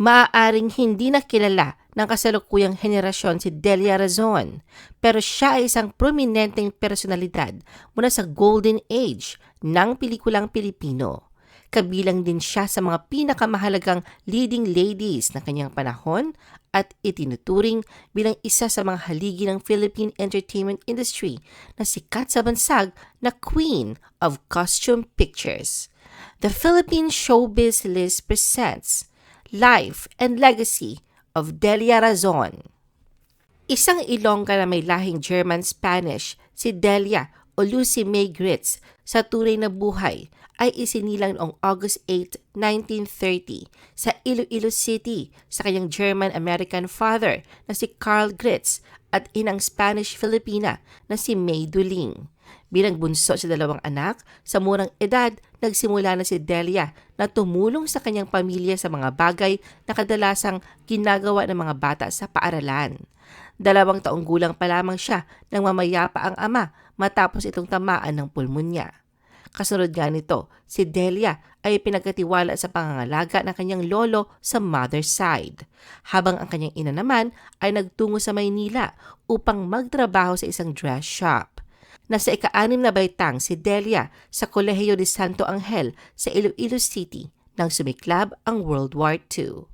Maaaring hindi na kilala ng kasalukuyang henerasyon si Delia Razon, pero siya ay isang prominenteng personalidad mula sa golden age ng pelikulang Pilipino. Kabilang din siya sa mga pinakamahalagang leading ladies ng kanyang panahon at itinuturing bilang isa sa mga haligi ng Philippine entertainment industry na sikat sa bansag na Queen of Costume Pictures. The Philippine Showbiz List presents Life and Legacy of Delia Razon. Isang Ilongga na may lahing German-Spanish, si Delia o Lucy May Gritz sa tunay na buhay ay isinilang noong August 8, 1930 sa Iloilo City sa kanyang German-American father na si Carl Gritz at inang Spanish-Filipina na si May Duling. Bilang bunso sa dalawang anak, sa murang edad, nagsimula na si Delia na tumulong sa kanyang pamilya sa mga bagay na kadalasang ginagawa ng mga bata sa paaralan. Dalawang taong gulang pa lamang siya nang mamayapa ang ama matapos itong tamaan ng pulmonya. Kasunod nga nito, si Delia ay pinagkatiwala sa pangangalaga ng kanyang lolo sa mother's side, habang ang kanyang ina naman ay nagtungo sa Maynila upang magtrabaho sa isang dress shop. Nasa ika-anim na baitang si Delia sa Kolehiyo de Santo Angel sa Iloilo City nang sumiklab ang World War II.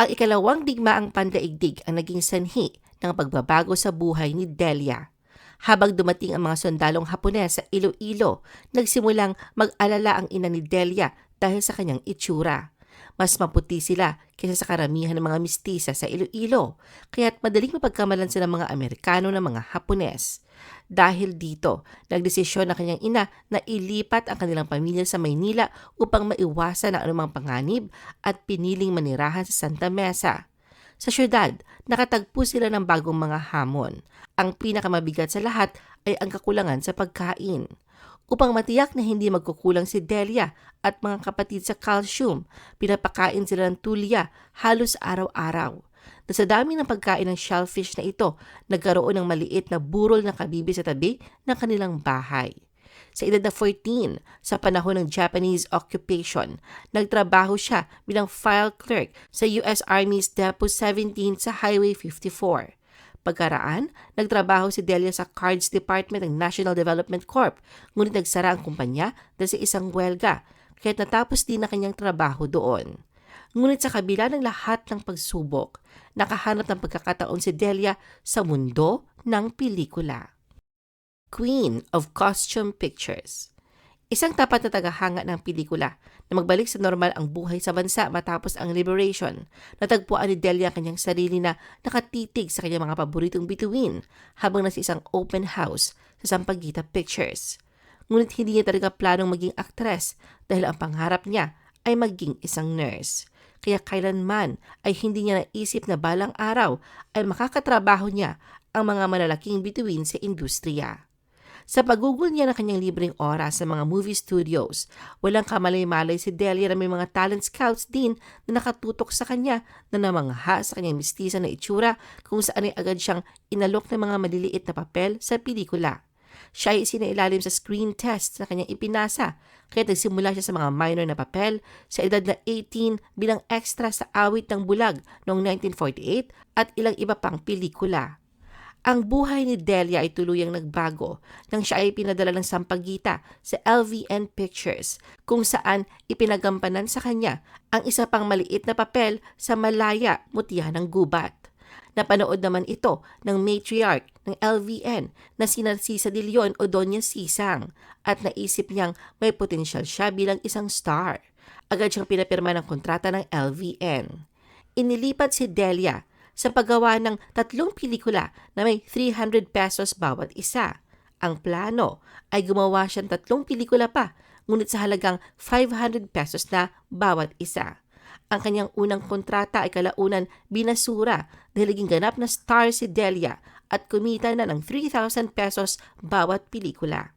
Ang ikalawang digmaang pandaigdig ang naging sanhi ng pagbabago sa buhay ni Delia habang dumating ang mga sundalong Hapones sa Iloilo, nagsimulang mag-alala ang ina ni Delia dahil sa kanyang itsura. Mas maputi sila kaysa sa karamihan ng mga mistisa sa Iloilo, kaya't madaling mapagkamalan sila mga Amerikano ng mga Hapones. Dahil dito, nagdesisyon na kanyang ina na ilipat ang kanilang pamilya sa Maynila upang maiwasan ang anumang panganib at piniling manirahan sa Santa Mesa. Sa syudad, nakatagpo sila ng bagong mga hamon. Ang pinakamabigat sa lahat ay ang kakulangan sa pagkain. Upang matiyak na hindi magkukulang si Delia at mga kapatid sa calcium, pinapakain sila ng tulya halos araw-araw. Na sa dami ng pagkain ng shellfish na ito, nagkaroon ng maliit na burol na kabibi sa tabi ng kanilang bahay. Sa edad na 14, sa panahon ng Japanese occupation, nagtrabaho siya bilang file clerk sa US Army's Depot 17 sa Highway 54. Pagkaraan, nagtrabaho si Delia sa Cards Department ng National Development Corp, ngunit nagsara ang kumpanya dahil sa isang welga, kaya natapos din na kanyang trabaho doon. Ngunit sa kabila ng lahat ng pagsubok, nakahanap ng pagkakataon si Delia sa mundo ng pelikula. Queen of Costume Pictures. Isang tapat na tagahanga ng pelikula na magbalik sa normal ang buhay sa bansa matapos ang liberation. Natagpuan ni Delia ang kanyang sarili na nakatitig sa kanyang mga paboritong bituin habang nasa isang open house sa Sampaguita Pictures. Ngunit hindi niya talaga planong maging aktres dahil ang pangarap niya ay maging isang nurse. Kaya kailanman ay hindi niya naisip na balang araw ay makakatrabaho niya ang mga malalaking bituin sa industriya. Sa pagugol niya ng kanyang libreng oras sa mga movie studios, walang kamalay-malay si Delia na may mga talent scouts din na nakatutok sa kanya na namangha sa kanyang mistisa na itsura kung saan ay agad siyang inalok ng mga maliliit na papel sa pelikula. Siya ay isinailalim sa screen test na kanyang ipinasa, kaya nagsimula siya sa mga minor na papel sa edad na 18 bilang extra sa awit ng bulag noong 1948 at ilang iba pang pelikula. Ang buhay ni Delia ay tuluyang nagbago nang siya ay pinadala ng sampagita sa LVN Pictures kung saan ipinagampanan sa kanya ang isa pang maliit na papel sa Malaya, Mutya ng Gubat. Napanood naman ito ng matriarch ng LVN na si Narcisa de Leon o Doña Sisang at naisip niyang may potensyal siya bilang isang star. Agad siyang pinapirma ng kontrata ng LVN. Inilipat si Delia sa paggawa ng tatlong pelikula na may 300 pesos bawat isa. Ang plano ay gumawa siya ng tatlong pelikula pa, ngunit sa halagang 500 pesos na bawat isa. Ang kanyang unang kontrata ay kalaunan binasura dahil naging ganap na star si Delia at kumita na ng 3,000 pesos bawat pelikula.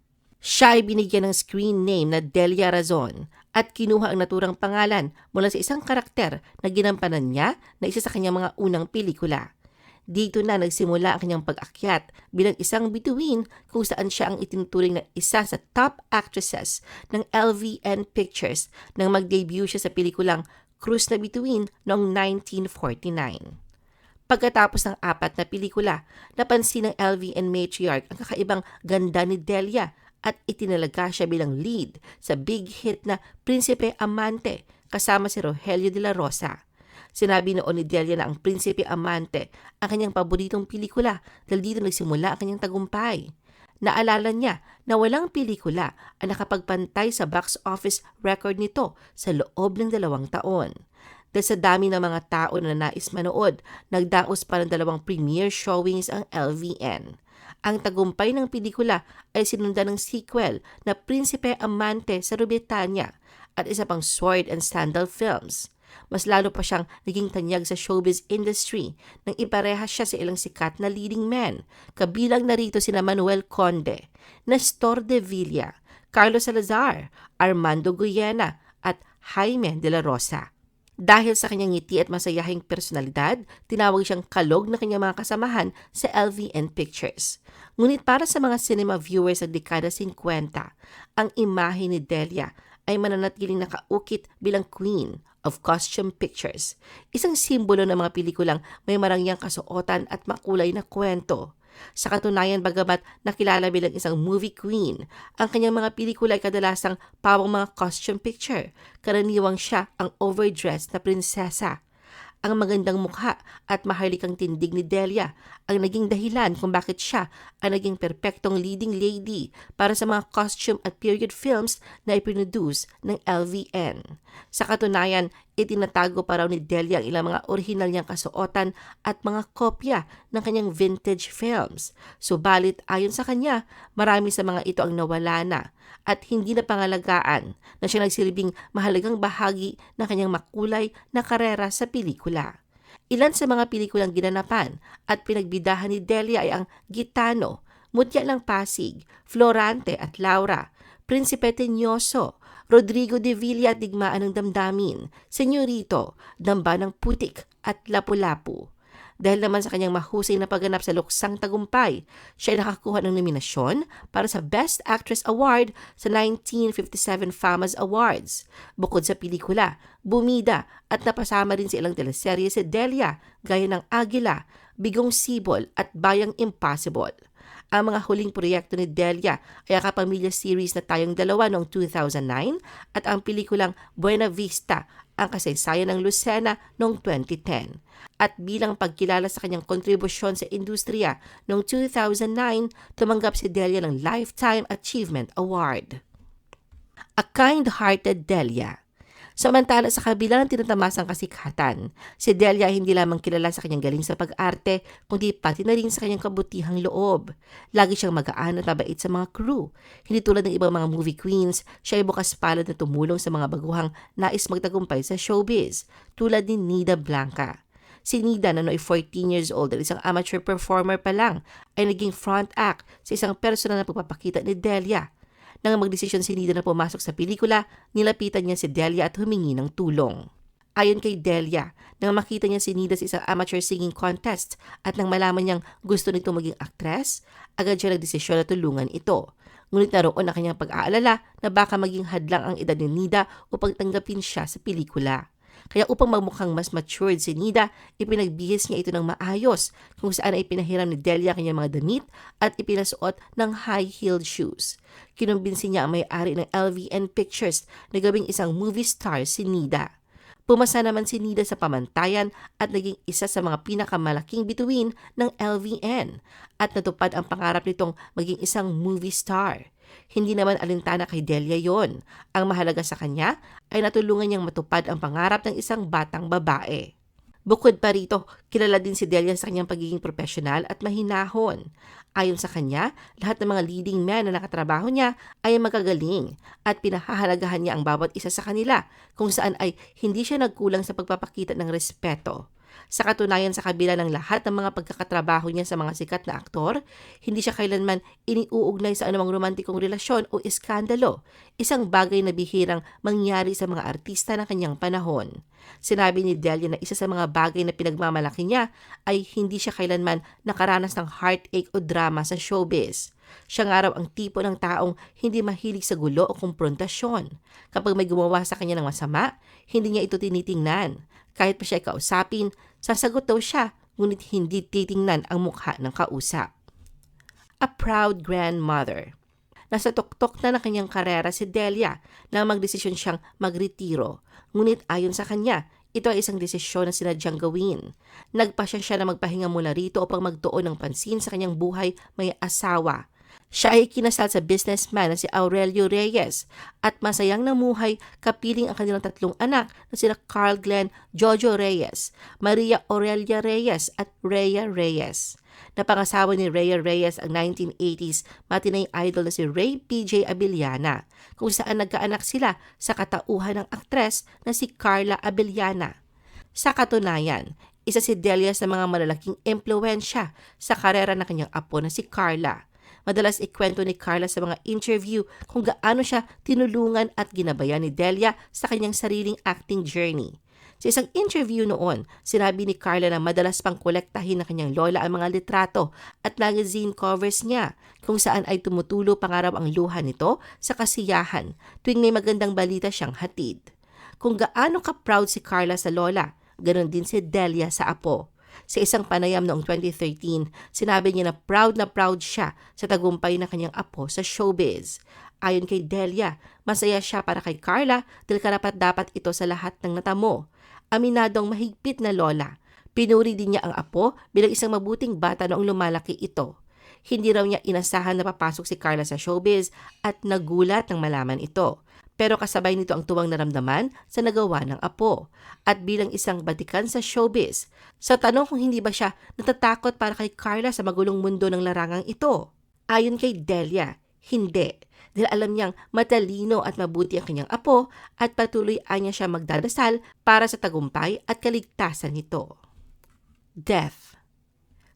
Siya ay binigyan ng screen name na Delia Razon at kinuha ang naturang pangalan mula sa isang karakter na ginampanan niya na isa sa kanyang mga unang pelikula. Dito na nagsimula ang kanyang pag-akyat bilang isang bituin kung saan siya ang itinuturing na isa sa top actresses ng LVN Pictures nang mag-debut siya sa pelikulang cruise na bituin noong 1949. Pagkatapos ng apat na pelikula, napansin ng LVN matriarch ang kakaibang ganda ni Delia at itinalaga siya bilang lead sa big hit na Prinsipe Amante kasama si Rogelio de la Rosa. Sinabi noon ni Delia na ang Prinsipe Amante ang kanyang paboritong pelikula dahil dito nagsimula ang kanyang tagumpay. Naalala niya na walang pelikula ang nakapagpantay sa box office record nito sa loob ng dalawang taon. Dahil sa dami ng mga tao na nais manood, nagdaos pa ng dalawang premiere showings ang LVN. Ang tagumpay ng pelikula ay sinundan ng sequel na Prinsipe Amante sa Rubetania at isa pang Sword and Sandal films. Mas lalo pa siyang naging tanyag sa showbiz industry nang ipareha siya sa ilang sikat na leading men, kabilang narito sina Manuel Conde, Nestor de Villa, Carlos Salazar, Armando Guyena at Jaime de la Rosa. Dahil sa kanyang ngiti at masayahing personalidad, tinawag siyang kalog na kanyang mga kasamahan sa LVN Pictures. Ngunit para sa mga cinema viewers sa dekada 50, ang imahe ni Delia ay mananatiling nakaukit bilang queen of costume pictures. Isang simbolo ng mga pelikulang may marangyang kasuotan at makulay na kwento. Sa katunayan, bagamat nakilala bilang isang movie queen, ang kanyang mga pelikula ay kadalasang pawang mga costume picture. Karaniwang siya ang overdressed na prinsesa. Ang magandang mukha at mahalikang tindig ni Delia ang naging dahilan kung bakit siya ang naging perpektong leading lady para sa mga costume at period films na ipinuduce ng LVN. Sa katunayan, itinatago pa raw ni Delia ang ilang mga orihinal niyang kasuotan at mga kopya ng kanyang vintage films. Subalit ayon sa kanya, marami sa mga ito ang nawala na at hindi na pangalagaan na siya nagsilbing mahalagang bahagi ng kanyang makulay na karera sa pelikula. Ilan sa mga pelikulang ginanapan at pinagbidahan ni Delia ay ang Gitano, Mutya ng Pasig, Florante at Laura, Prinsipe Tenyoso, Rodrigo de Villa at Digmaan ng Damdamin, Senyorito, Damba ng Putik at Lapu-Lapu. Dahil naman sa kanyang mahusay na pagganap sa luksang tagumpay, siya ay nakakuha ng nominasyon para sa Best Actress Award sa 1957 FAMAS Awards. Bukod sa pelikula, bumida at napasama rin sa ilang teleserye si Delia gaya ng Agila, Bigong Sibol at Bayang Impossible. Ang mga huling proyekto ni Delia ay ang Kapamilya series na Tayong Dalawa noong 2009 at ang pelikulang Buena Vista, ang kasaysayan ng Lucena noong 2010. At bilang pagkilala sa kanyang kontribusyon sa industriya, noong 2009, tumanggap si Delia ng Lifetime Achievement Award. A Kind-Hearted Delia Samantala sa kabila ng tinatamasang kasikatan, si Delia hindi lamang kilala sa kanyang galing sa pag-arte, kundi pati na rin sa kanyang kabutihang loob. Lagi siyang magaan at mabait sa mga crew. Hindi tulad ng ibang mga movie queens, siya ay bukas palad na tumulong sa mga baguhang nais magtagumpay sa showbiz, tulad ni Nida Blanca. Si Nida na noong 14 years old at isang amateur performer pa lang ay naging front act sa isang personal na pagpapakita ni Delia nang magdesisyon si Nida na pumasok sa pelikula, nilapitan niya si Delia at humingi ng tulong. Ayon kay Delia, nang makita niya si Nida sa isang amateur singing contest at nang malaman niyang gusto nito maging aktres, agad siya nagdesisyon na tulungan ito. Ngunit naroon ang kanyang pag-aalala na baka maging hadlang ang edad ni Nida upang tanggapin siya sa pelikula. Kaya upang magmukhang mas matured si Nida, ipinagbihis niya ito ng maayos kung saan ay pinahiram ni Delia kanyang mga damit at ipinasuot ng high-heeled shoes. Kinumbinsi niya ang may-ari ng LVN Pictures na gawing isang movie star si Nida. Pumasa naman si Nida sa pamantayan at naging isa sa mga pinakamalaking bituin ng LVN at natupad ang pangarap nitong maging isang movie star. Hindi naman alintana kay Delia yon. Ang mahalaga sa kanya ay natulungan niyang matupad ang pangarap ng isang batang babae. Bukod pa rito, kilala din si Delia sa kanyang pagiging profesional at mahinahon. Ayon sa kanya, lahat ng mga leading men na nakatrabaho niya ay magagaling at pinahahalagahan niya ang bawat isa sa kanila kung saan ay hindi siya nagkulang sa pagpapakita ng respeto. Sa katunayan sa kabila ng lahat ng mga pagkakatrabaho niya sa mga sikat na aktor, hindi siya kailanman iniuugnay sa anumang romantikong relasyon o iskandalo, isang bagay na bihirang mangyari sa mga artista ng kanyang panahon. Sinabi ni Delia na isa sa mga bagay na pinagmamalaki niya ay hindi siya kailanman nakaranas ng heartache o drama sa showbiz. Siya nga raw ang tipo ng taong hindi mahilig sa gulo o kumprontasyon. Kapag may gumawa sa kanya ng masama, hindi niya ito tinitingnan. Kahit pa siya kausapin, sasagot daw siya, ngunit hindi titingnan ang mukha ng kausap. A proud grandmother. Nasa tuktok na ng kanyang karera si Delia nang magdesisyon siyang magretiro. Ngunit ayon sa kanya, ito ay isang desisyon na sinadyang gawin. Nagpasya siya na magpahinga mula rito upang magtuon ng pansin sa kanyang buhay may asawa. Siya ay kinasal sa businessman na si Aurelio Reyes at masayang namuhay kapiling ang kanilang tatlong anak na sina Carl Glenn Jojo Reyes, Maria Aurelia Reyes at Rhea Reyes. Napangasawa ni Rhea Reyes ang 1980s matinay idol na si Ray PJ Abiliana kung saan nagkaanak sila sa katauhan ng aktres na si Carla Abiliana. Sa katunayan, isa si Delia sa mga malalaking impluensya sa karera ng kanyang apo na si Carla. Madalas ikwento ni Carla sa mga interview kung gaano siya tinulungan at ginabayan ni Delia sa kanyang sariling acting journey. Sa isang interview noon, sinabi ni Carla na madalas pang kolektahin ng kanyang lola ang mga litrato at magazine covers niya, kung saan ay tumutulo pangaraw ang luha nito sa kasiyahan tuwing may magandang balita siyang hatid. Kung gaano ka-proud si Carla sa lola, ganon din si Delia sa apo. Sa isang panayam noong 2013, sinabi niya na proud na proud siya sa tagumpay ng kanyang apo sa showbiz. Ayon kay Delia, masaya siya para kay Carla dahil karapat dapat ito sa lahat ng natamo. Aminadong mahigpit na lola. Pinuri din niya ang apo bilang isang mabuting bata noong lumalaki ito. Hindi raw niya inasahan na papasok si Carla sa showbiz at nagulat nang malaman ito. Pero kasabay nito ang tuwang naramdaman sa nagawa ng apo. At bilang isang batikan sa showbiz, sa tanong kung hindi ba siya natatakot para kay Carla sa magulong mundo ng larangang ito. Ayon kay Delia, hindi. Dahil alam niyang matalino at mabuti ang kanyang apo at patuloy anya siya magdadasal para sa tagumpay at kaligtasan nito. Death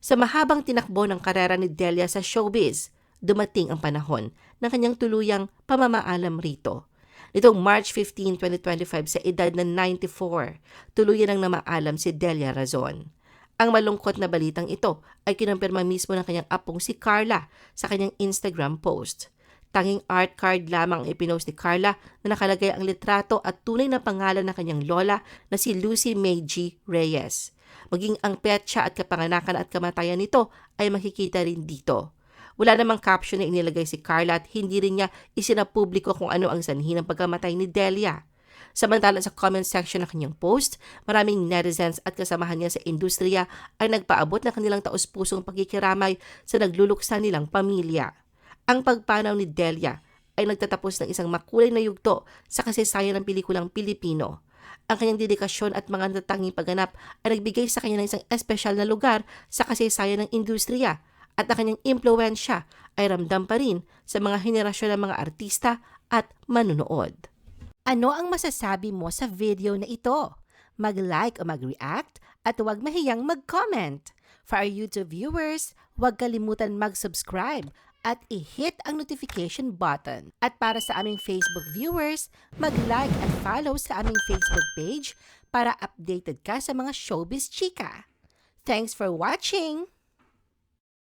Sa mahabang tinakbo ng karera ni Delia sa showbiz, dumating ang panahon ng kanyang tuluyang pamamaalam rito. Nitong March 15, 2025 sa edad na 94, tuluyan ang namaalam si Delia Razon. Ang malungkot na balitang ito ay kinumpirma mismo ng kanyang apong si Carla sa kanyang Instagram post. Tanging art card lamang ipinost ni Carla na nakalagay ang litrato at tunay na pangalan ng kanyang lola na si Lucy May G. Reyes. Maging ang petsa at kapanganakan at kamatayan nito ay makikita rin dito. Wala namang caption na inilagay si Carla at hindi rin niya isinapubliko kung ano ang sanhi ng pagkamatay ni Delia. Samantala sa comment section ng kanyang post, maraming netizens at kasamahan niya sa industriya ay nagpaabot ng kanilang taos-pusong pagkikiramay sa nagluluksa nilang pamilya. Ang pagpanaw ni Delia ay nagtatapos ng isang makulay na yugto sa kasaysayan ng pelikulang Pilipino. Ang kanyang dedikasyon at mga natatanging pagganap ay nagbigay sa kanya ng isang espesyal na lugar sa kasaysayan ng industriya at ang kanyang impluensya ay ramdam pa rin sa mga henerasyon ng mga artista at manunood. Ano ang masasabi mo sa video na ito? Mag-like o mag-react at huwag mahiyang mag-comment. For our YouTube viewers, huwag kalimutan mag-subscribe at i-hit ang notification button. At para sa aming Facebook viewers, mag-like at follow sa aming Facebook page para updated ka sa mga showbiz chika. Thanks for watching!